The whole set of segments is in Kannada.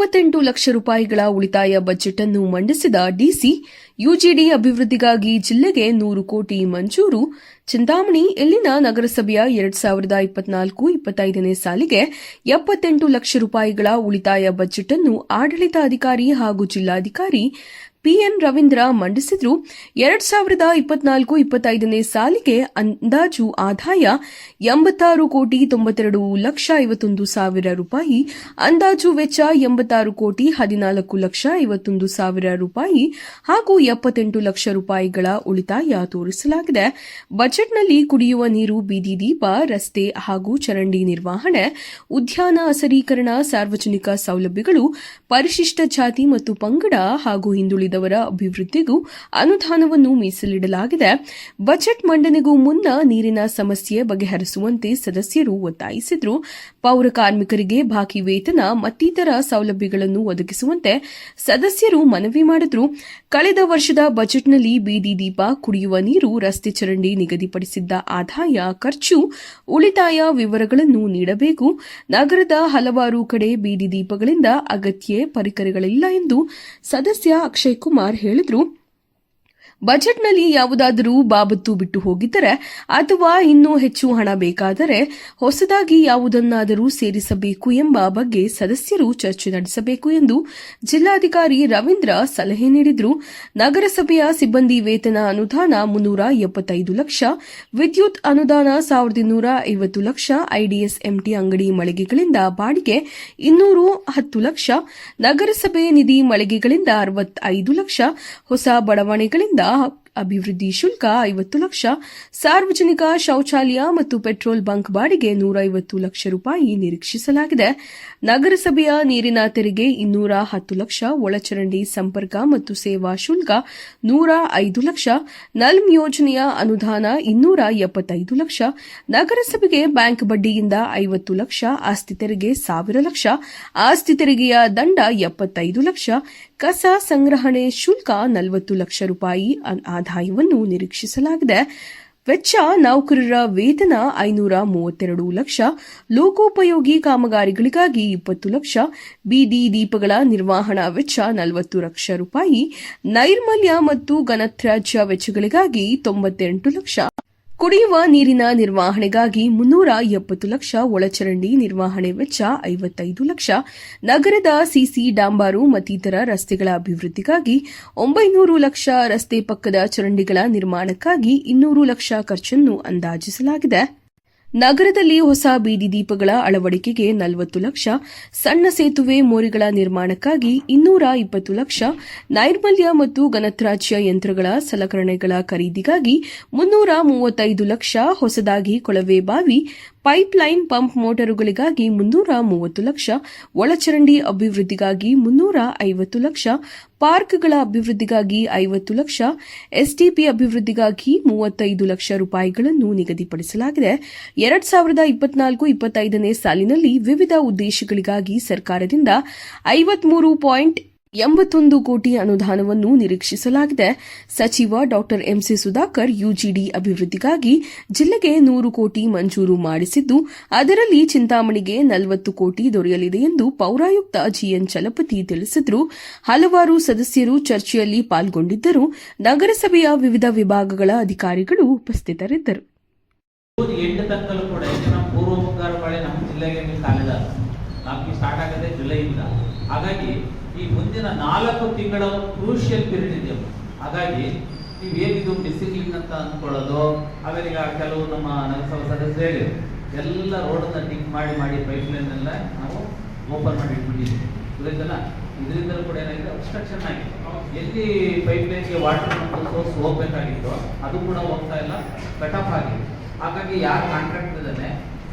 ಎಪ್ಪತ್ತೆಂಟು ಲಕ್ಷ ರೂಪಾಯಿಗಳ ಉಳಿತಾಯ ಬಜೆಟ್ ಅನ್ನು ಮಂಡಿಸಿದ ಡಿಸಿ, ಯುಜಿಡಿ ಅಭಿವೃದ್ಧಿಗಾಗಿ ಜಿಲ್ಲೆಗೆ ನೂರು ಕೋಟಿ ಮಂಜೂರು. ಚಿಂತಾಮಣಿ, ಇಲ್ಲಿನ ನಗರಸಭೆಯ ಎರಡ್ ಸಾವಿರದ ಇಪ್ಪತ್ನಾಲ್ಕು ಇಪ್ಪತ್ತೈದನೇ ಸಾಲಿಗೆ ಎಪ್ಪತ್ತೆಂಟು ಲಕ್ಷ ರೂಪಾಯಿಗಳ ಉಳಿತಾಯ ಬಜೆಟ್ ಅನ್ನು ಆಡಳಿತಾಧಿಕಾರಿ ಹಾಗೂ ಜಿಲ್ಲಾಧಿಕಾರಿ ಪಿಎನ್ ರವೀಂದ್ರ ಮಂಡಿಸಿದ್ರು ಎರಡ್ ಸಾವಿರದ ಇಪ್ಪತ್ನಾಲ್ಕು ಇಪ್ಪತ್ತೈದನೇ ಸಾಲಿಗೆ ಅಂದಾಜು ಆದಾಯ ಎಂಬತ್ತಾರು ಕೋಟಿ ತೊಂಬತ್ತೆರಡು ಲಕ್ಷ ಐವತ್ತೊಂದು ಸಾವಿರ ರೂಪಾಯಿ, ಅಂದಾಜು ವೆಚ್ಚ ಎಂಬತ್ತಾರು ಕೋಟಿ ಹದಿನಾಲ್ಕು ಲಕ್ಷ ಐವತ್ತೊಂದು ಸಾವಿರ ರೂಪಾಯಿ ಹಾಗೂ ಎಪ್ಪತ್ತೆಂಟು ಲಕ್ಷ ರೂಪಾಯಿಗಳ ಉಳಿತಾಯ ತೋರಿಸಲಾಗಿದೆ. ಬಜೆಟ್ನಲ್ಲಿ ಕುಡಿಯುವ ನೀರು, ಬೀದಿ ದೀಪ, ರಸ್ತೆ ಹಾಗೂ ಚರಂಡಿ ನಿರ್ವಹಣೆ, ಉದ್ಯಾನ ಹಸರೀಕರಣ ಸಾರ್ವಜನಿಕ ಸೌಲಭ್ಯಗಳು, ಪರಿಶಿಷ್ಟ ಜಾತಿ ಮತ್ತು ಪಂಗಡ ಹಾಗೂ ಹಿಂದುಳಿದವರ ಅಭಿವೃದ್ಧಿಗೂ ಅನುದಾನವನ್ನು ಮೀಸಲಿಡಲಾಗಿದೆ. ಬಜೆಟ್ ಮಂಡನೆಗೂ ಮುನ್ನ ನೀರಿನ ಸಮಸ್ಯೆ ಬಗೆಹರಿಸುವಂತೆ ಸದಸ್ಯರು ಒತ್ತಾಯಿಸಿದ್ರು. ಪೌರ ಕಾರ್ಮಿಕರಿಗೆ ಬಾಕಿ ವೇತನ, ಮತ್ತಿತರ ಸೌಲಭ್ಯಗಳನ್ನು ಒದಗಿಸುವಂತೆ ಸದಸ್ಯರು ಮನವಿ ಮಾಡಿದ್ರು. ಕಳೆದ ವರ್ಷದ ಬಜೆಟ್ನಲ್ಲಿ ಬೀದಿ ದೀಪ, ಕುಡಿಯುವ ನೀರು, ರಸ್ತೆ ಚರಂಡಿ ನಿಗದಿಪಡಿಸಿದ್ದ ಆದಾಯ, ಖರ್ಚು, ಉಳಿತಾಯ ವಿವರಗಳನ್ನು ನೀಡಬೇಕು. ನಗರದ ಹಲವಾರು ಕಡೆ ಬೀದಿ ದೀಪಗಳಿಂದ ಅಗತ್ಯ ಪರಿಕರಗಳಿಲ್ಲ ಎಂದು ಸದಸ್ಯ ಅಕ್ಷಯ್ ಕುಮಾರ್ ಹೇಳಿದರು. ಬಜೆಟ್ನಲ್ಲಿ ಯಾವುದಾದರೂ ಬಾಬತ್ತು ಬಿಟ್ಟು ಹೋಗಿದ್ದರೆ ಅಥವಾ ಇನ್ನೂ ಹೆಚ್ಚು ಹಣ ಬೇಕಾದರೆ ಹೊಸದಾಗಿ ಯಾವುದನ್ನಾದರೂ ಸೇರಿಸಬೇಕು ಎಂಬ ಬಗ್ಗೆ ಸದಸ್ಯರು ಚರ್ಚೆ ನಡೆಸಬೇಕು ಎಂದು ಜಿಲ್ಲಾಧಿಕಾರಿ ರವೀಂದ್ರ ಸಲಹೆ ನೀಡಿದರು. ನಗರಸಭೆಯ ಸಿಬ್ಬಂದಿ ವೇತನ ಅನುದಾನ ಮುನ್ನೂರ ಎಪ್ಪತ್ತೈದು ಲಕ್ಷ, ವಿದ್ಯುತ್ ಅನುದಾನ ಸಾವಿರದ ಇನ್ನೂರ ಐವತ್ತು ಲಕ್ಷ, ಐಡಿಎಸ್ ಎಂಟಿ ಅಂಗಡಿ ಮಳಿಗೆಗಳಿಂದ ಬಾಡಿಗೆ ಇನ್ನೂರು ಹತ್ತು ಲಕ್ಷ, ನಗರಸಭೆ ನಿಧಿ ಮಳಿಗೆಗಳಿಂದ ಅರವತ್ತೈದು ಲಕ್ಷ, ಹೊಸ ಬಡಾವಣೆಗಳಿಂದ up. ಅಭಿವೃದ್ಧಿ ಶುಲ್ಕ ಐವತ್ತು ಲಕ್ಷ, ಸಾರ್ವಜನಿಕ ಶೌಚಾಲಯ ಮತ್ತು ಪೆಟ್ರೋಲ್ ಬಂಕ್ ಬಾಡಿಗೆ ನೂರ ಐವತ್ತು ಲಕ್ಷ ರೂಪಾಯಿ ನಿರೀಕ್ಷಿಸಲಾಗಿದೆ. ನಗರಸಭೆಯ ನೀರಿನ ತೆರಿಗೆ ಇನ್ನೂರ ಹತ್ತು ಲಕ್ಷ, ಒಳಚರಂಡಿ ಸಂಪರ್ಕ ಮತ್ತು ಸೇವಾ ಶುಲ್ಕ ನೂರ ಐದು ಲಕ್ಷ, ನಲ್ಮ್ ಯೋಜನೆಯ ಅನುದಾನ ಇನ್ನೂರ ಎಪ್ಪತ್ತೈದು ಲಕ್ಷ, ನಗರಸಭೆಗೆ ಬ್ಯಾಂಕ್ ಬಡ್ಡಿಯಿಂದ ಐವತ್ತು ಲಕ್ಷ, ಆಸ್ತಿ ತೆರಿಗೆ ಸಾವಿರ ಲಕ್ಷ, ಆಸ್ತಿ ತೆರಿಗೆಯ ದಂಡ ಎಪ್ಪತ್ತೈದು ಲಕ್ಷ, ಕಸ ಸಂಗ್ರಹಣೆ ಶುಲ್ಕ ನಲವತ್ತು ಲಕ್ಷ ರೂಪಾಯಿ ಆದಾಯವನ್ನು ನಿರೀಕ್ಷಿಸಲಾಗಿದೆ. ವೆಚ್ಚ ನೌಕರರ ವೇತನ ಐನೂರ ಮೂವತ್ತೆರಡು ಲಕ್ಷ, ಲೋಕೋಪಯೋಗಿ ಕಾಮಗಾರಿಗಳಿಗಾಗಿ ಇಪ್ಪತ್ತು ಲಕ್ಷ, ಬೀದಿ ದೀಪಗಳ ನಿರ್ವಹಣಾ ವೆಚ್ಚ ನಲವತ್ತು ಲಕ್ಷ ರೂಪಾಯಿ, ನೈರ್ಮಲ್ಯ ಮತ್ತು ಘನತ್ಯಾಜ್ಯ ವೆಚ್ಚಗಳಿಗಾಗಿ ತೊಂಬತ್ತೆಂಟು ಲಕ್ಷ. ಕುಡಿಯುವ ನೀರಿನ ನಿರ್ವಹಣೆಗಾಗಿ ಮುನ್ನೂರ ಎಪ್ಪತ್ತು ಲಕ್ಷ ಒಳಚರಂಡಿ ನಿರ್ವಹಣೆ ವೆಚ್ಚ ಐವತ್ತೈದು ಲಕ್ಷ. ನಗರದ ಸಿಸಿ ಡಾಂಬಾರು ಮತ್ತಿತರ ರಸ್ತೆಗಳ ಅಭಿವೃದ್ಧಿಗಾಗಿ ಒಂಬೈನೂರು ಲಕ್ಷ ರಸ್ತೆ ಪಕ್ಕದ ಚರಂಡಿಗಳ ನಿರ್ಮಾಣಕ್ಕಾಗಿ ಇನ್ನೂರು ಲಕ್ಷ ಖರ್ಚನ್ನು ಅಂದಾಜಿಸಲಾಗಿದೆ. ನಗರದಲ್ಲಿ ಹೊಸ ಬೀದಿ ದೀಪಗಳ ಅಳವಡಿಕೆಗೆ ನಲವತ್ತು ಲಕ್ಷ, ಸಣ್ಣ ಸೇತುವೆ ಮೋರಿಗಳ ನಿರ್ಮಾಣಕ್ಕಾಗಿ ಇನ್ನೂರ ಇಪ್ಪತ್ತು ಲಕ್ಷ, ನೈರ್ಮಲ್ಯ ಮತ್ತು ಗಣತ್ರಾಜ್ಯ ಯಂತ್ರಗಳ ಸಲಕರಣೆಗಳ ಖರೀದಿಗಾಗಿ ಮುನ್ನೂರ ಮೂವತ್ತೈದು ಲಕ್ಷ ಹೊಸದಾಗಿ ಕೊಳವೆ ಬಾವಿ ಪೈಪ್ಲೈನ್ ಪಂಪ್ ಮೋಟರುಗಳಿಗಾಗಿ ಮುನ್ನೂರ ಮೂವತ್ತು ಲಕ್ಷ, ಒಳಚರಂಡಿ ಅಭಿವೃದ್ಧಿಗಾಗಿ ಮುನ್ನೂರ ಐವತ್ತು ಲಕ್ಷ, ಪಾರ್ಕ್ಗಳ ಅಭಿವೃದ್ಧಿಗಾಗಿ ಐವತ್ತು ಲಕ್ಷ ಎಸ್ಟಿಪಿ ಅಭಿವೃದ್ಧಿಗಾಗಿ ಮೂವತ್ತೈದು ಲಕ್ಷ ರೂಪಾಯಿಗಳನ್ನು ನಿಗದಿಪಡಿಸಲಾಗಿದೆ. ಎರಡ್ ಸಾವಿರದ ಇಪ್ಪತ್ನಾಲ್ಕು ಇಪ್ಪತ್ತೈದನೇ ಸಾಲಿನಲ್ಲಿ ವಿವಿಧ ಉದ್ದೇಶಗಳಿಗಾಗಿ ಸರ್ಕಾರದಿಂದ ಐವತ್ಮೂರು ಪಾಯಿಂಟ್ ಎಂಬತ್ತೊಂದು ಕೋಟಿ ಅನುದಾನವನ್ನು ನಿರೀಕ್ಷಿಸಲಾಗಿದೆ. ಸಚಿವ ಡಾ ಎಂಸಿ ಸುಧಾಕರ್ ಯುಜಿಡಿ ಅಭಿವೃದ್ಧಿಗಾಗಿ ಜಿಲ್ಲೆಗೆ ನೂರು ಕೋಟಿ ಮಂಜೂರು ಮಾಡಿಸಿದ್ದು, ಅದರಲ್ಲಿ ಚಿಂತಾಮಣಿಗೆ ನಲವತ್ತು ಕೋಟಿ ದೊರೆಯಲಿದೆ ಎಂದು ಪೌರಾಯುಕ್ತ ಜಿಎನ್ ಚಲಪತಿ ತಿಳಿಸಿದರು. ಹಲವಾರು ಸದಸ್ಯರು ಚರ್ಚೆಯಲ್ಲಿ ಪಾಲ್ಗೊಂಡಿದ್ದರು. ನಗರಸಭೆಯ ವಿವಿಧ ವಿಭಾಗಗಳ ಅಧಿಕಾರಿಗಳು ಉಪಸ್ಥಿತರಿದ್ದರು. ಹಾಗಾಗಿ ಮುಂದಿನ ನಾಲ್ಕು ತಿಂಗಳ ಕ್ರೂಷಿಯಲ್ ಪೀರಿಯಡ್ ಇದೆ. ಹಾಗಾಗಿ ಏನಿದು ಡಿಸಿಪ್ಲಿನ್ ಅಂತ ಅಂದ್ಕೊಳ್ಳೋದು ಆಮೇಲೆ ಈಗ ಕೆಲವು ನಮ್ಮ ನಗರಸಭಾ ಸದಸ್ಯರು ಹೇಳಿ ಎಲ್ಲ ರೋಡನ್ನ ಟಿಂಕ್ ಮಾಡಿ ಮಾಡಿ ಪೈಪ್ ಲೈನ್ ಎಲ್ಲ ನಾವು ಓಪನ್ ಮಾಡಿ ಇಟ್ಬಿಟ್ಟಿದ್ದೀವಿ. ಗೊತ್ತಾಯ್ತಲ್ಲ? ಇದರಿಂದ ಕೂಡ ಏನಾಗಿದೆ? ಅಬ್ಸ್ಟ್ರಕ್ಷನ್ ಆಗಿದೆ. ಎಲ್ಲಿ ಪೈಪ್ ಲೈನ್ಗೆ ವಾಟರ್ ಸೋರ್ಸ್ ಹೋಗ್ಬೇಕಾಗಿತ್ತು ಅದು ಕೂಡ ಹೋಗ್ತಾ ಇಲ್ಲ. ಕಟ್ ಆಫ್ ಆಗಿದೆ. ಹಾಗಾಗಿ ಯಾರು ಕಾಂಟ್ರಾಕ್ಟ್ ಇದ್ದಾನೆ?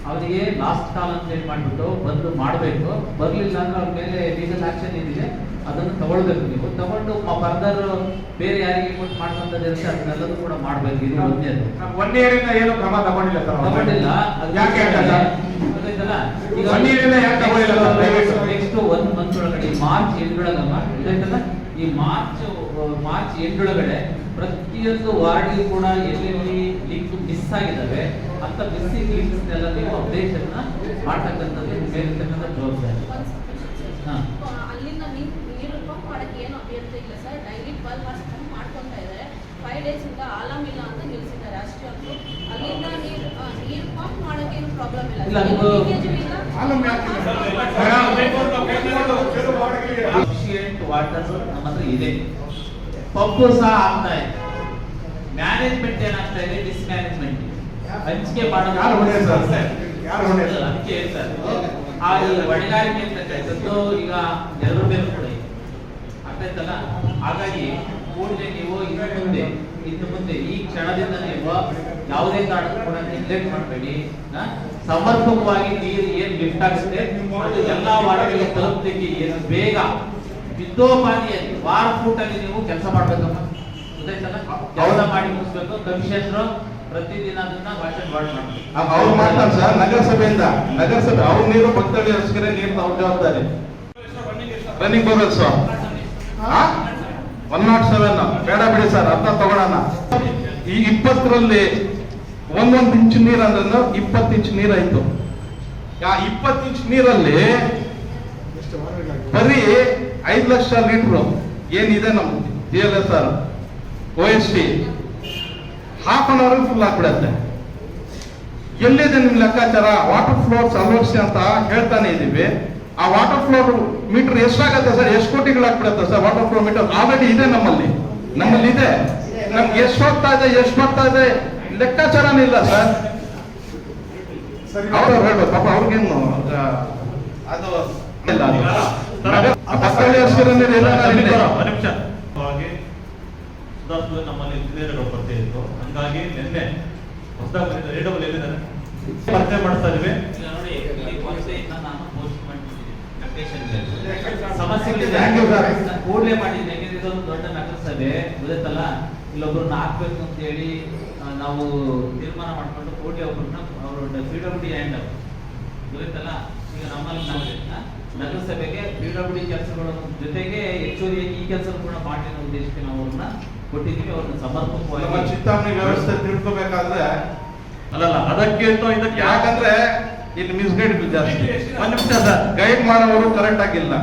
ಅವರಿಗೆ ಲಾಸ್ಟ್ ಕಾಲ್ ಅಂತ ಹೇಳಿ ಮಾಡ್ಬಿಟ್ಟು ಬಂದು ಮಾಡಬೇಕು. ಬರಲಿಲ್ಲ ಅಂದ್ರೆ ಅವ್ರ ಮೇಲೆ ಲೀಗಲ್ ಆಕ್ಷನ್ ಏನಿದೆ ಅದನ್ನು ತಗೊಳ್ಬೇಕು ನೀವು. ತಗೊಂಡು ಫರ್ದರ್ ಬೇರೆ ಯಾರಿಗೆ ಕೊಟ್ಟು ಮಾಡ್ಕೊಂತದ್ದು ಇರುತ್ತೆ ಅದನ್ನೆಲ್ಲದೂ ಕೂಡ ಮಾಡಬೇಕು. ಇದು ಒಂದೇದು ಒನ್ ಇಯರ್ ಇಂದ ಏನು ಕ್ರಮ ತಗೊಂಡಿಲ್ಲ ಸರ್. ತಗೊಂಡಿಲ್ಲ. ಯಾಕೆ ಗೊತ್ತಾಯ್ತಲ್ಲ? ಈಗ year ಇಂದ ಯಾಕೆ ತಗೊಂಡಿಲ್ಲ? ನೆಕ್ಸ್ಟ್ ಒಂದ್ ಮಂತ್ ಒಳಗಡೆ ಈ ಮಾರ್ಚ್ ಎಂಟೊಳಗಮ್ಮ ಗೊತ್ತಾಯ್ತಲ್ಲ? ಈ ಮಾರ್ಚ್ ಮಾರ್ಚ್ ಎಂಟೊಳಗಡೆ ಪ್ರತಿಯೊಂದು ವಾರ್ಡ್ಗೂ ಕೂಡ ಎಲ್ಲೆಲ್ಲಿ ಲಿಂಕ್ ಮಿಸ್ ಆಗಿದ್ದಾವೆ. ಅಂತ ಮಿಸ್ಸಿಂಗ್ ಲಿಂಕ್ಸ್ ಎಲ್ಲ ನೀವು ಅಪ್ಡೇಷನ್ ಮಾಡ್ತಕ್ಕಂಥದ್ದು ನಿಮ್ಮ ಮೇಲಿರ್ತಕ್ಕಂಥ ಜವಾಬ್ದಾರಿ ನೀರು ಪಂಪ್ ಏನು ಇಲ್ಲ ಸರ್ ಡೈಲಿ ಮಾಡ್ಕೊತಾ ಇದ್ದಾರೆ. ಫೈವ್ ಡೇಸಿಂದ ಇಲ್ಲ ಅಂತ ಅಷ್ಟೇ ಅಲ್ಲಿಂದ ನೀರು ನೀರು ಪಂಪ್ ಪ್ರಾಬ್ಲಮ್ ಇಲ್ಲ. ವಾಟರ್ ನಮ್ಮ ಹತ್ರ ಇದೆ. ಪಂಪು ಸಹ ಆಗ್ತಾ ಇದೆ. ಮ್ಯಾನೇಜ್ಮೆಂಟ್ ಏನಾಗ್ತಾ ಇದೆ? ಡಿಸ್ಮ್ಯಾನೇಜ್ಮೆಂಟ್ ಹಂಚಿಕೆ ಮಾಡೋದು ಯಾರು ಹೊಣೆ ಸರ್? ಯಾರು ಹೊಣೆ ಅದಕ್ಕೆ ಹೇಳ್ತಾರೆ ಆ ಹೊಣೆಗಾರಿಕೆ ಅಂತಕ್ಕಂಥದ್ದು ಈಗ ಎಲ್ಲರ ಮೇಲೂ ಕೂಡ ಇದೆ. ಆಗ್ತಾಯ್ತಲ್ಲ ಹಾಗಾಗಿ ಕೂಡಲೇ ನೀವು ಇನ್ನು ಮುಂದೆ ಇನ್ನು ಮುಂದೆ ಈ ಕ್ಷಣದಿಂದ ನೀವು ಯಾವುದೇ ಕಾರಣಕ್ಕೂ ಕೂಡ ನೆಗ್ಲೆಕ್ಟ್ ಮಾಡಬೇಡಿ. ಸಮರ್ಪಕವಾಗಿ ನೀರು ಏನ್ ಲಿಫ್ಟ್ ಆಗುತ್ತೆ? ಅದು ಎಲ್ಲಾ ವಾರ್ಡ್ಗಳಿಗೆ ತಲುಪಲಿಕ್ಕೆ ಏನು ಬೇಗ ಯುದ್ಧೋಪಾದಿಯಲ್ಲಿ ವಾರ ಫೂಟಲ್ಲಿ ನೀವು ಕೆಲಸ ಮಾಡ್ಬೇಕಮ್ಮ. ಕೆಲಸ ಮಾಡಿ ಮುಗಿಸ್ಬೇಕು ಕಮಿಷನರ್ ಪ್ರತಿದಿನ ಅದನ್ನ ಭಾಷಣ ಮಾಡಿ ಮಾಡ್ಬೇಕು ಅವ್ರು ಮಾಡ್ತಾರೆ ಸರ್ ನಗರಸಭೆಯಿಂದ. ನಗರಸಭೆ ಅವ್ರ ನೀರು ಭಕ್ತಳಿ ಹಸ್ಕರೆ ನೀರು ಅವ್ರ ಜವಾಬ್ದಾರಿ. Running borewells one not seven ಬೇಡ ಬಿಡಿ ಸರ್ ಅರ್ಥ ತಗೊಳ್ಳೋಣ. ಈ ಇಪ್ಪತ್ತರಲ್ಲಿ ಒಂದೊಂದು ಇಂಚ್ ನೀರು ಅಂದ್ರೆ ಇಪ್ಪತ್ತು ಇಂಚ್ ನೀರಾಯ್ತು ಆ ಇಪ್ಪತ್ತು ಇಂಚ್ ನೀರಲ್ಲಿ ಬರೀ ಐದು ಲಕ್ಷ ಲೀಟರ್ ಏನಿದೆ ನಮ್ಮ G L S R. O S T half an hour full ಆಗ್ಬಿಡತ್ತೆ ಎಲ್ಲಿದೆ ನಿಮ್ ಲೆಕ್ಕಾಚಾರ ವಾಟರ್ ಫ್ಲೋರ್ ಅಲೋಕ್ಸಿ ಅಂತ ಹೇಳ್ತಾನೆ ಇದೀವಿ ಆ ವಾಟರ್ ಫ್ಲೋರ್ ಮೀಟರ್ ಎಷ್ಟಾಗತ್ತೆ ಸರ್ ಎಷ್ಟು ಕೋಟಿಗಳಾಗ್ಬಿಡತ್ತೆ sir water floor meter already ಇದೆ ನಮ್ಮಲ್ಲಿ ನಮ್ಮಲ್ಲಿ ಇದೆ ನಮ್ಗೆ ಎಷ್ಟು ಹೋಗ್ತಾ ಇದೆ ಎಷ್ಟು ಬರ್ತಾ ಇದೆ ಲೆಕ್ಕಾಚಾರನೇ ಇಲ್ಲ ಸರ್ ಅವ್ರು ಹೇಳ್ಬೇಕು ಪಾಪ ಅವ್ರಿಗೇನು ಅದು ಇಲ್ಲ ಅದು. ನಗರ- ಭಕ್ತಳಿ ಹಸ್ಕರೆ ನೀರು ಎಲ್ಲ ಇದೆ. ಹಾಗೆ ಸುಧಾರಿಸುವ ನಮ್ಮಲ್ಲಿ ಇಂಜಿನಿಯರ್ಗಳು ಬರ್ತಾ ಇತ್ತು ಹಂಗಾಗಿ ನಿನ್ನೆ ಹೊಸದಾಗಿ ರೇಟ್ ಎಲ್ಲಿದ್ದಾರೆ ಪರಿಚಯ ಮಾಡಿಸ್ತಾ ಇದೀವಿ. ನಾನು ಕೂಡಲೇ ಮಾಡಿದ್ದೆ ಯಾಕೆಂದ್ರೆ ಇದೊಂದು ದೊಡ್ಡ ನಗರಸಭೆ. ಗೊತ್ತಲ್ಲ ಇಲ್ಲೊಬ್ಬರನ್ನ ಹಾಕ್ಬೇಕು ಅಂತ ಹೇಳಿ ನಾವು ತೀರ್ಮಾನ ಮಾಡ್ಕೊಂಡು ಕೋಟಿ ಒಬ್ಬರನ್ನ ಅವರು ಪಿ ಡಬ್ಲ್ಯೂ ಹ್ಯಾಂಡ್ ಗೊತ್ತಲ್ಲ ಈಗ ನಮ್ಮಲ್ಲಿ ನಾವು ನಗರಸಭೆಗೆ ಪಿ ಡಬ್ಲ್ಯೂ ಡಿ ಕೆಲಸಗಳ ಜೊತೆಗೆ ಹೆಚ್ಚುವರಿಯಾಗಿ ಈ ಕೆಲಸ ಕೂಡ ಮಾಡಿ ಅನ್ನೋ ಉದ್ದೇಶಕ್ಕೆ ನಾವು ಅವ್ರನ್ನ ಕೊಟ್ಟಿದ್ದೀವಿ ಅವ್ರನ್ನ ನಮ್ಮ ಸಮರ್ಪಕವಾಗಿ ಚಿಂತಾಮಣಿ ವ್ಯವಸ್ಥೆ ತಿಳ್ಕೊಬೇಕಾದ್ರೆ ಅಲ್ಲಲ್ಲ ಅದಕ್ಕೆ ಅಂತ ಇದಕ್ಕೆ ಯಾಕಂದ್ರೆ ಇಲ್ಲಿ ಮಿಸ್ಗೈಡ್ ಜಾಸ್ತಿ ಒಂದ್ ನಿಮಿಷ ಸರ್ ಗೈಡ್ ಮಾಡೋರು ಕರೆಕ್ಟ್ ಆಗಿಲ್ಲ.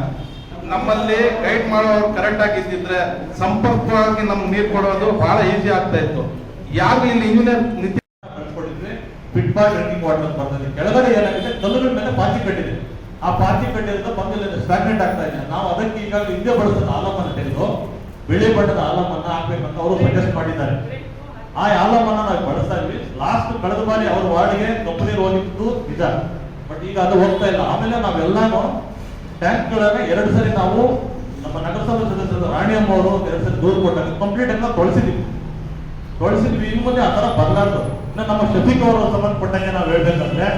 ನಮ್ಮಲ್ಲಿ ಗೈಡ್ ಮಾಡೋರು ಕರೆಕ್ಟ್ ಆಗಿದ್ದಿದ್ರೆ ಸಂಪರ್ಕವಾಗಿ ನಮ್ಗೆ ನೀರು ಕೊಡೋದು ಬಹಳ ಈಸಿ ಆಗ್ತಾ ಇತ್ತು. ಯಾರು ಇಲ್ಲಿ ಇಂಜಿನಿಯರ್ ನಿತ್ಯ ಫಿಟ್ ಬಾಯ್ ಡ್ರಿಂಕಿಂಗ್ ವಾಟರ್ ಅಂತ ಬರ್ತದೆ ಕೆಳಗಡೆ ಏನಾಗಿದೆ ಕಲ್ಲುಗಳ ಮೇಲೆ ಪಾಚಿ ಕಟ್ಟಿದೆ. ಆ ಪಾಚಿ ಕಟ್ಟಿರೋದ್ರಿಂದ ಬಂದಿಲ್ಲ ಸ್ಟಾಗ್ನೆಂಟ್ ಆಗ್ತಾ ಇದೆ. ನಾವು ಅದಕ್ಕೆ ಈಗಾಗಲೇ ಹಿಂದೆ ಬಳಸೋದು ಆಲೋಪನ ತೆಗೆದು ಬಿಳಿ ಬಣ್ಣದ ಆಲಮನ್ನ ಹಾಕ್ಬೇಕಂತ ಅವರು ಸಜೆಸ್ಟ್ ಮಾಡಿದ್ದಾರೆ. ಆ ಆಲಮನ್ನ ನಾವು ಬಳಸ್ತಾ ಇದ್ವಿ. ಲಾಸ್ಟ್ ಕಳೆದ ಬಾರಿ ಅವ್ರ ವಾರ್ಡ್ಗೆ ಕಪ್ಪು ಹೋಗಿದ್ದು ನಿಜ. ಬಟ್ ಈಗ ಅದು ಹೋಗ್ತಾ ಇಲ್ಲ. ಆಮೇಲೆ ನಾವೆಲ್ಲಾನು ಟ್ಯಾಂಕ್ಗಳನ್ನ ಎರಡು ಸರಿ ನಾವು ನಮ್ಮ ನಗರಸಭಾ ಸದಸ್ಯರು ರಾಣಿಯಮ್ಮ ಅವರು ಎರಡು ಸರಿ ದೂರು ಕೊಟ್ಟಾಗ ಕಂಪ್ಲೀಟ್ ಎಲ್ಲ ತೊಳಸಿದ್ವಿ. ತೊಳಸಿದ್ವಿ. ಇನ್ನು ಮುಂದೆ ಆ ತರ ಬರಲಾರ್ದು. ಇನ್ನು ನಮ್ಮ ಶಫೀಕ್ ಅವರು ಸಂಬಂಧಪಟ್ಟಂಗೆ ನಾವು ಹೇಳ್ಬೇಕಂದ್ರೆ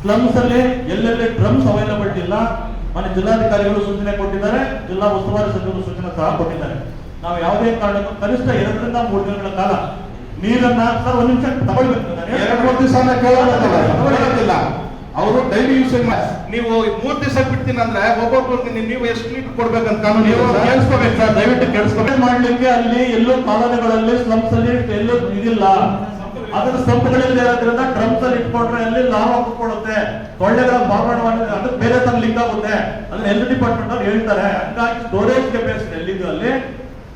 ಸ್ಲಮ್ಸ್ ಅಲ್ಲಿ ಎಲ್ಲೆಲ್ಲಿ ಡ್ರಮ್ಸ್ ಅವೈಲಬಲ್ ಇಲ್ಲ ಮನೆ ಜಿಲ್ಲಾಧಿಕಾರಿಗಳು ಸೂಚನೆ ಕೊಟ್ಟಿದ್ದಾರೆ. ಜಿಲ್ಲಾ ಉಸ್ತುವಾರಿ ಸಚಿವರು ಸೂಚನೆ ಸಹ ಕೊಟ್ಟಿದ್ದಾರೆ. ನಾವು ಯಾವುದೇ ಕಾರಣಕ್ಕೂ ಕನಿಷ್ಠ ಎರಡರಿಂದ ಮೂರು ದಿನಗಳ ಕಾಲ ನೀರನ್ನ ಸರ್ ಒಂದ್ ನಿಮಿಷ ತಗೊಳ್ಬೇಕು. ಎರಡ್. ಮೂರು ದಿವಸ ಕೇಳೋದಿಲ್ಲ ಅವರು ಡೈಲಿ ಯೂಸ್ ನೀವು ಮೂರ್ ದಿವಸ ಬಿಡ್ತೀನಿ ಅಂದ್ರೆ ಒಬ್ಬೊಬ್ಬರು ನೀವು ಎಷ್ಟು ಲೀಟರ್ ಕೊಡ್ಬೇಕಂತ ಕಾನೂನು ನೀವು? ಕೇಳಿಸ್ಕೋಬೇಕು ಸರ್ ದಯವಿಟ್ಟು ಕೇಳಿಸ್ಕೋಬೇಕು. ಮಾಡ್ಲಿಕ್ಕೆ ಅಲ್ಲಿ ಎಲ್ಲೂ ಕಾಲೋನಿಗಳಲ್ಲಿ ಸ್ಲಮ್ಸ್ ಅಲ್ಲಿ ಎಲ್ಲೂ ಇದಿಲ್ಲ. ಅದರ ಸಂಪುಗಳಲ್ಲಿ ಇರೋದ್ರಿಂದ ಡ್ರಮ್ಸ್ ಅಲ್ಲಿ ಇಟ್ಕೊಂಡ್ರೆ ಅಲ್ಲಿ ಲಾಭ ಸೊಳ್ಳೆಗಳ ಮಾರ್ಪಾಡು ಮಾಡಿದ್ರೆ ಅದು ಬೇರೆ ತರ ಲಿಂಕ್ ಆಗುತ್ತೆ. ಅದನ್ನ ಹೆಲ್ತ್ ಡಿಪಾರ್ಟ್ಮೆಂಟ್ ಅವ್ರು ಹೇಳ್ತಾರೆ. ಹಂಗಾಗಿ ಸ್ಟೋರೇಜ್ ಕೆಪಾಸಿಟಿ ಎಲ್ಲಿದ್ದು ಅಲ್ಲಿ?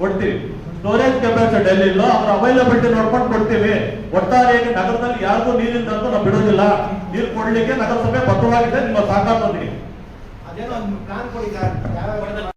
ಕೊಡ್ತೀವಿ. ಸ್ಟೋರೇಜ್ ಕೆಪಾಸಿಟಿ ಎಲ್ಲಿಲ್ಲೋ ಅದ್ರ ಅವೈಲಬಿಲಿಟಿ ನೋಡ್ಕೊಂಡು ಕೊಡ್ತೀವಿ. ಒಟ್ಟಾರೆಯಾಗಿ ನಗರದಲ್ಲಿ ಯಾರಿಗೂ ನೀರಿಲ್ಲ ಅಂತ ನಾವು ಬಿಡೋದಿಲ್ಲ. ನೀರು ಕೊಡ್ಲಿಕ್ಕೆ ನಗರಸಭೆ ಬದ್ಧವಾಗಿದೆ. ನಿಮ್ಮ ಸಹಕಾರದೊಂದಿಗೆ. ಅದೇನೋ